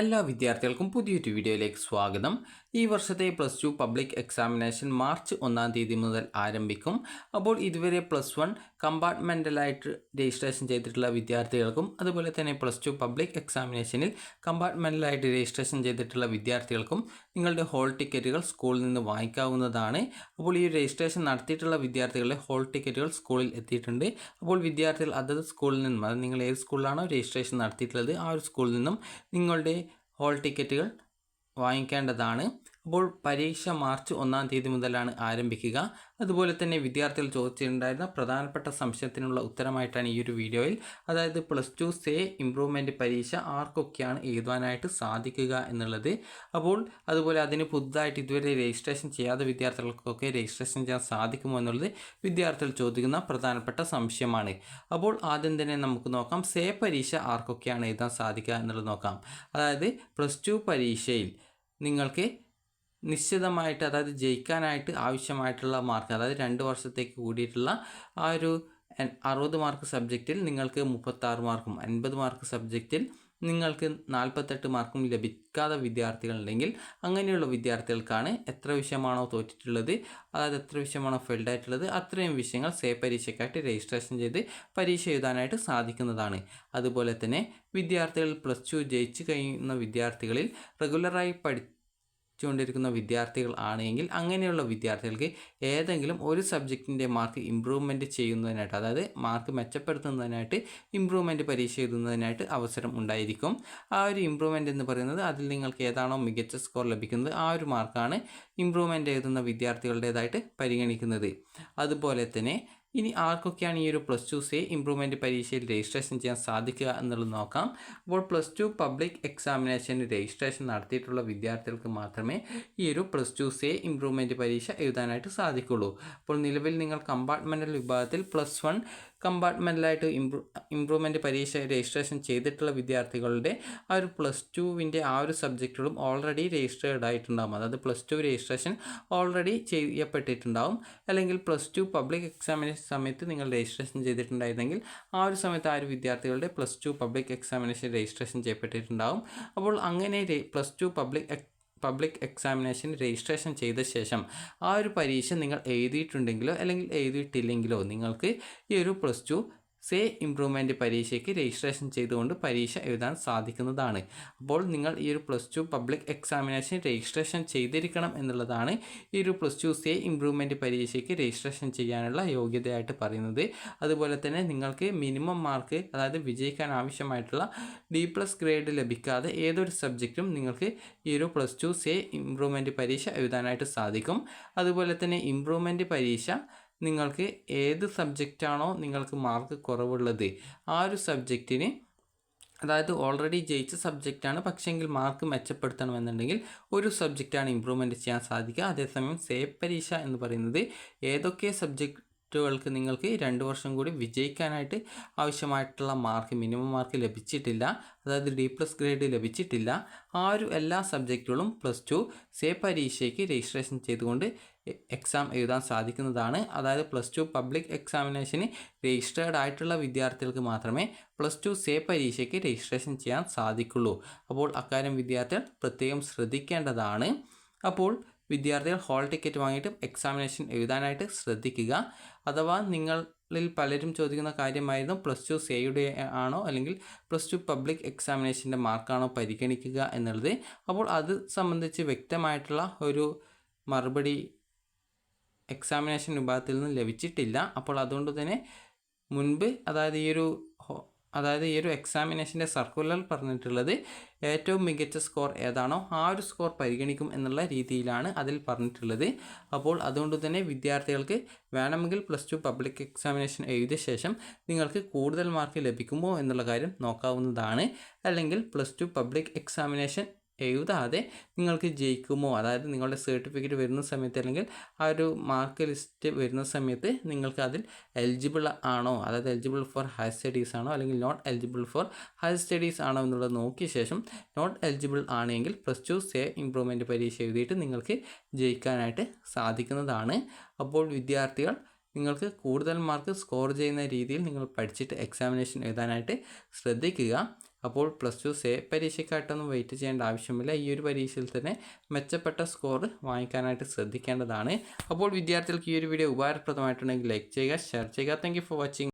എല്ലാ വിദ്യാർത്ഥികൾക്കും പുതിയൊരു വീഡിയോയിലേക്ക് സ്വാഗതം. ഈ വർഷത്തെ plus two public examination March ഒന്നാം തീയതി മുതൽ ആരംഭിക്കും. അപ്പോൾ ഇതുവരെ പ്ലസ് വൺ കമ്പാർട്ട്മെന്റലായിട്ട് രജിസ്ട്രേഷൻ ചെയ്തിട്ടുള്ള വിദ്യാർത്ഥികൾക്കും അതുപോലെ തന്നെ പ്ലസ് ടു പബ്ലിക് എക്സാമിനേഷനിൽ കമ്പാർട്ട്മെന്റലായിട്ട് രജിസ്ട്രേഷൻ ചെയ്തിട്ടുള്ള വിദ്യാർത്ഥികൾക്കും നിങ്ങളുടെ ഹോൾ ടിക്കറ്റുകൾ സ്കൂളിൽ നിന്ന് വാങ്ങിക്കാവുന്നതാണ്. അപ്പോൾ ഈ രജിസ്ട്രേഷൻ നടത്തിയിട്ടുള്ള വിദ്യാർത്ഥികളുടെ ഹോൾ ടിക്കറ്റുകൾ സ്കൂളിൽ എത്തിയിട്ടുണ്ട്. അപ്പോൾ വിദ്യാർത്ഥികൾ അതത് സ്കൂളിൽ നിന്നും അത് നിങ്ങൾ ഏത് സ്കൂളിലാണോ രജിസ്ട്രേഷൻ നടത്തിയിട്ടുള്ളത് ആ ഒരു സ്കൂളിൽ നിന്നും നിങ്ങളുടെ ഹോൾ ടിക്കറ്റുകൾ വാങ്ങിക്കേണ്ടതാണ്. അപ്പോൾ പരീക്ഷ മാർച്ച് ഒന്നാം തീയതി മുതലാണ് ആരംഭിക്കുക. അതുപോലെ തന്നെ വിദ്യാർത്ഥികൾ ചോദിച്ചിട്ടുണ്ടായിരുന്ന പ്രധാനപ്പെട്ട സംശയത്തിനുള്ള ഉത്തരമായിട്ടാണ് ഈ ഒരു വീഡിയോയിൽ. അതായത് പ്ലസ് ടു സേ ഇമ്പ്രൂവ്മെന്റ് പരീക്ഷ ആർക്കൊക്കെയാണ് എഴുതാനായിട്ട് സാധിക്കുക എന്നുള്ളത്. അപ്പോൾ അതുപോലെ അതിന് പുതുതായിട്ട് ഇതുവരെ രജിസ്ട്രേഷൻ ചെയ്യാത്ത വിദ്യാർത്ഥികൾക്കൊക്കെ രജിസ്ട്രേഷൻ ചെയ്യാൻ സാധിക്കുമോ എന്നുള്ളത് വിദ്യാർത്ഥികൾ ചോദിക്കുന്ന പ്രധാനപ്പെട്ട സംശയമാണ്. അപ്പോൾ ആദ്യം തന്നെ നമുക്ക് നോക്കാം. സേ പരീക്ഷ ആർക്കൊക്കെയാണ് എഴുതാൻ സാധിക്കുക എന്നുള്ളത് നോക്കാം. അതായത് പ്ലസ് ടു പരീക്ഷയിൽ നിങ്ങൾക്ക് നിശ്ചിതമായിട്ട് അതായത് ജയിക്കാനായിട്ട് ആവശ്യമായിട്ടുള്ള മാർക്ക് അതായത് രണ്ട് വർഷത്തേക്ക് കൂടിയിട്ടുള്ള ആ ഒരു അറുപത് മാർക്ക് സബ്ജക്റ്റിൽ നിങ്ങൾക്ക് മുപ്പത്താറ് മാർക്കും അൻപത് മാർക്ക് സബ്ജക്റ്റിൽ നിങ്ങൾക്ക് നാൽപ്പത്തെട്ട് മാർക്കും ലഭിക്കാത്ത വിദ്യാർത്ഥികളുണ്ടെങ്കിൽ അങ്ങനെയുള്ള വിദ്യാർത്ഥികൾക്കാണ് എത്ര വിഷയമാണോ തോറ്റിട്ടുള്ളത് അതായത് എത്ര വിഷയമാണോ ഫെയിൽഡ് ആയിട്ടുള്ളത് അത്രയും വിഷയങ്ങൾ സേ പരീക്ഷയ്ക്കായിട്ട് രജിസ്ട്രേഷൻ ചെയ്ത് പരീക്ഷ എഴുതാനായിട്ട് സാധിക്കുന്നതാണ്. അതുപോലെ തന്നെ വിദ്യാർത്ഥികൾ പ്ലസ് ടു ജയിച്ചു കഴിയുന്ന വിദ്യാർത്ഥികളിൽ റെഗുലറായി പഠി പഠിച്ചുകൊണ്ടിരിക്കുന്ന വിദ്യാർത്ഥികൾ ആണെങ്കിൽ അങ്ങനെയുള്ള വിദ്യാർത്ഥികൾക്ക് ഏതെങ്കിലും ഒരു സബ്ജക്റ്റിന്റെ മാർക്ക് ഇമ്പ്രൂവ്മെന്റ് ചെയ്യുന്നതിനായിട്ട് അതായത് മാർക്ക് മെച്ചപ്പെടുത്തുന്നതിനായിട്ട് ഇമ്പ്രൂവ്മെന്റ് പരീക്ഷ എഴുതുന്നതിനായിട്ട് അവസരം ഉണ്ടായിരിക്കും. ആ ഒരു ഇമ്പ്രൂവ്മെന്റ് എന്ന് പറയുന്നത് അതിൽ നിങ്ങൾക്ക് ഏതാണോ മികച്ച സ്കോർ ലഭിക്കുന്നത് ആ ഒരു മാർക്കാണ് ഇമ്പ്രൂവ്മെന്റ് എഴുതുന്ന വിദ്യാർത്ഥികളുടേതായിട്ട് പരിഗണിക്കുന്നത്. അതുപോലെ തന്നെ ഇനി ആർക്കൊക്കെയാണ് ഈ ഒരു പ്ലസ് ടു സേ ഇമ്പ്രൂവ്മെന്റ് പരീക്ഷയിൽ രജിസ്ട്രേഷൻ ചെയ്യാൻ സാധിക്കുക എന്നുള്ളത് നോക്കാം. അപ്പോൾ പ്ലസ് ടു പബ്ലിക് എക്സാമിനേഷന് രജിസ്ട്രേഷൻ നടത്തിയിട്ടുള്ള വിദ്യാർത്ഥികൾക്ക് മാത്രമേ ഈ ഒരു പ്ലസ് ടു സേ ഇമ്പ്രൂവ്മെന്റ് പരീക്ഷ എഴുതാനായിട്ട് സാധിക്കുള്ളൂ. അപ്പോൾ നിലവിൽ നിങ്ങൾ കമ്പാർട്ട്മെന്റൽ വിഭാഗത്തിൽ പ്ലസ് വൺ കമ്പാർട്ട്മെന്റലായിട്ട് ഇമ്പ്രൂ ഇമ്പ്രൂവ്മെന്റ് പരീക്ഷ രജിസ്ട്രേഷൻ ചെയ്തിട്ടുള്ള വിദ്യാർത്ഥികളുടെ ആ ഒരു പ്ലസ് ടുവിന്റെ ആ ഒരു സബ്ജക്റ്റുകളും ഓൾറെഡി രജിസ്റ്റേർഡ് ആയിട്ടുണ്ടാകും അതായത് പ്ലസ് ടു രജിസ്ട്രേഷൻ ഓൾറെഡി ചെയ്യപ്പെട്ടിട്ടുണ്ടാവും. അല്ലെങ്കിൽ പ്ലസ് ടു പബ്ലിക് എക്സാമിനേഷൻ സമയത്ത് നിങ്ങൾ രജിസ്ട്രേഷൻ ചെയ്തിട്ടുണ്ടായിരുന്നെങ്കിൽ ആ ഒരു സമയത്ത് ആ ഒരു വിദ്യാർത്ഥികളുടെ plus two public examination registration ചെയ്യപ്പെട്ടിട്ടുണ്ടാവും. അപ്പോൾ അങ്ങനെ plus two public public examination registration ചെയ്ത ശേഷം ആ ഒരു പരീക്ഷ നിങ്ങൾ എഴുതിയിട്ടുണ്ടെങ്കിലോ അല്ലെങ്കിൽ എഴുതിയിട്ടില്ലെങ്കിലോ നിങ്ങൾക്ക് ഈ ഒരു പ്ലസ് ടു സേ ഇമ്പ്രൂവ്മെന്റ് പരീക്ഷയ്ക്ക് രജിസ്ട്രേഷൻ ചെയ്തുകൊണ്ട് പരീക്ഷ എഴുതാൻ സാധിക്കുന്നതാണ്. അപ്പോൾ നിങ്ങൾ ഈ ഒരു plus two public examination registration ചെയ്തിരിക്കണം എന്നുള്ളതാണ് ഈ ഒരു പ്ലസ് ടു സേ ഇമ്പ്രൂവ്മെന്റ് പരീക്ഷയ്ക്ക് രജിസ്ട്രേഷൻ ചെയ്യാനുള്ള യോഗ്യതയായിട്ട് പറയുന്നത്. അതുപോലെ തന്നെ നിങ്ങൾക്ക് മിനിമം മാർക്ക് അതായത് വിജയിക്കാൻ ആവശ്യമായിട്ടുള്ള ഡി പ്ലസ് ഗ്രേഡ് ലഭിക്കാതെ ഏതൊരു സബ്ജക്റ്റും നിങ്ങൾക്ക് ഈ ഒരു പ്ലസ് ടു സേ ഇമ്പ്രൂവ്മെന്റ് പരീക്ഷ എഴുതാനായിട്ട് സാധിക്കും. അതുപോലെ തന്നെ ഇമ്പ്രൂവ്മെന്റ് പരീക്ഷ നിങ്ങൾക്ക് ഏത് സബ്ജക്റ്റാണോ നിങ്ങൾക്ക് മാർക്ക് കുറവുള്ളത് ആ ഒരു സബ്ജക്റ്റിന് അതായത് ഓൾറെഡി ജയിച്ച സബ്ജക്റ്റാണ് പക്ഷേങ്കിൽ മാർക്ക് മെച്ചപ്പെടുത്തണമെന്നുണ്ടെങ്കിൽ ഒരു സബ്ജക്റ്റാണ് ഇമ്പ്രൂവ്മെന്റ് ചെയ്യാൻ സാധിക്കുക. അതേസമയം സേ പരീക്ഷ എന്ന് പറയുന്നത് ഏതൊക്കെ സബ്ജക്റ്റുകൾക്ക് നിങ്ങൾക്ക് രണ്ട് വർഷം കൂടി വിജയിക്കാനായിട്ട് ആവശ്യമായിട്ടുള്ള മാർക്ക് മിനിമം മാർക്ക് ലഭിച്ചിട്ടില്ല. അതായത് ഡി പ്ലസ് ഗ്രേഡ് ലഭിച്ചിട്ടില്ല. ആ ഒരു എല്ലാ സബ്ജക്റ്റുകളും പ്ലസ് ടു സേ പരീക്ഷയ്ക്ക് രജിസ്ട്രേഷൻ ചെയ്തുകൊണ്ട് എക്സാം എഴുതാൻ സാധിക്കുന്നതാണ്. അതായത് പ്ലസ് ടു പബ്ലിക് എക്സാമിനേഷന് രജിസ്റ്റേർഡ് ആയിട്ടുള്ള വിദ്യാർത്ഥികൾക്ക് മാത്രമേ പ്ലസ് ടു സേ പരീക്ഷയ്ക്ക് രജിസ്ട്രേഷൻ ചെയ്യാൻ സാധിക്കുള്ളൂ. അപ്പോൾ അക്കാര്യം വിദ്യാർത്ഥികൾ പ്രത്യേകം ശ്രദ്ധിക്കേണ്ടതാണ്. അപ്പോൾ വിദ്യാർത്ഥികൾ ഹോൾ ടിക്കറ്റ് വാങ്ങിയിട്ട് എക്സാമിനേഷൻ എഴുതാനായിട്ട് ശ്രദ്ധിക്കുക. അഥവാ നിങ്ങളിൽ പലരും ചോദിക്കുന്ന കാര്യമായിരുന്നു പ്ലസ് ടു സേയുടെ ആണോ അല്ലെങ്കിൽ പ്ലസ് ടു പബ്ലിക് എക്സാമിനേഷന്റെ മാർക്കാണോ പരിഗണിക്കുക എന്നുള്ളത്. അപ്പോൾ അത് സംബന്ധിച്ച് വ്യക്തമായിട്ടുള്ള ഒരു മറുപടി എക്സാമിനേഷൻ വിഭാഗത്തിൽ നിന്ന് ലഭിച്ചിട്ടില്ല. അപ്പോൾ അതുകൊണ്ട് തന്നെ മുൻപ് അതായത് ഈ ഒരു അതായത് ഈ ഒരു എക്സാമിനേഷന്റെ സർക്കുലർ പറഞ്ഞിട്ടുള്ളത് ഏറ്റവും മികച്ച സ്കോർ ഏതാണോ ആ ഒരു സ്കോർ പരിഗണിക്കും എന്നുള്ള രീതിയിലാണ് അതിൽ പറഞ്ഞിട്ടുള്ളത്. അപ്പോൾ അതുകൊണ്ട് തന്നെ വിദ്യാർത്ഥികൾക്ക് വേണമെങ്കിൽ പ്ലസ് ടു പബ്ലിക് എക്സാമിനേഷൻ എഴുതിയ ശേഷം നിങ്ങൾക്ക് കൂടുതൽ മാർക്ക് ലഭിക്കുമോ എന്നുള്ള കാര്യം നോക്കാവുന്നതാണ്. അല്ലെങ്കിൽ പ്ലസ് ടു പബ്ലിക് എക്സാമിനേഷൻ എഴുതാതെ നിങ്ങൾക്ക് ജയിക്കുമോ? അതായത് നിങ്ങളുടെ സർട്ടിഫിക്കറ്റ് വരുന്ന സമയത്ത് അല്ലെങ്കിൽ ആ ഒരു മാർക്ക് ലിസ്റ്റ് വരുന്ന സമയത്ത് നിങ്ങൾക്ക് അതിൽ എലിജിബിൾ ആണോ? അതായത് എലിജിബിൾ ഫോർ ഹയർ സ്റ്റഡീസ് ആണോ? അല്ലെങ്കിൽ not eligible for higher studies ആണോ എന്നുള്ളത് നോക്കിയ ശേഷം നോട്ട് എലിജിബിൾ ആണെങ്കിൽ പ്ലസ് ടു സേ ഇമ്പ്രൂവ്മെന്റ് പരീക്ഷ എഴുതിയിട്ട് നിങ്ങൾക്ക് ജയിക്കാനായിട്ട് സാധിക്കുന്നതാണ്. അപ്പോൾ വിദ്യാർത്ഥികൾ നിങ്ങൾക്ക് കൂടുതൽ മാർക്ക് സ്കോർ ചെയ്യുന്ന രീതിയിൽ നിങ്ങൾ പഠിച്ചിട്ട് എക്സാമിനേഷൻ എഴുതാനായിട്ട് ശ്രദ്ധിക്കുക. അപ്പോൾ പ്ലസ് ടു സേ പരീക്ഷയ്ക്കായിട്ടൊന്നും വെയിറ്റ് ചെയ്യേണ്ട ആവശ്യമില്ല. ഈ ഒരു പരീക്ഷയിൽ തന്നെ മെച്ചപ്പെട്ട സ്കോർ വാങ്ങിക്കാനായിട്ട് ശ്രദ്ധിക്കേണ്ടതാണ്. അപ്പോൾ വിദ്യാർത്ഥികൾക്ക് ഈ ഒരു വീഡിയോ ഉപകാരപ്രദമായിട്ടുണ്ടെങ്കിൽ ലൈക്ക് ചെയ്യുക ഷെയർ ചെയ്യുക. Thank for watching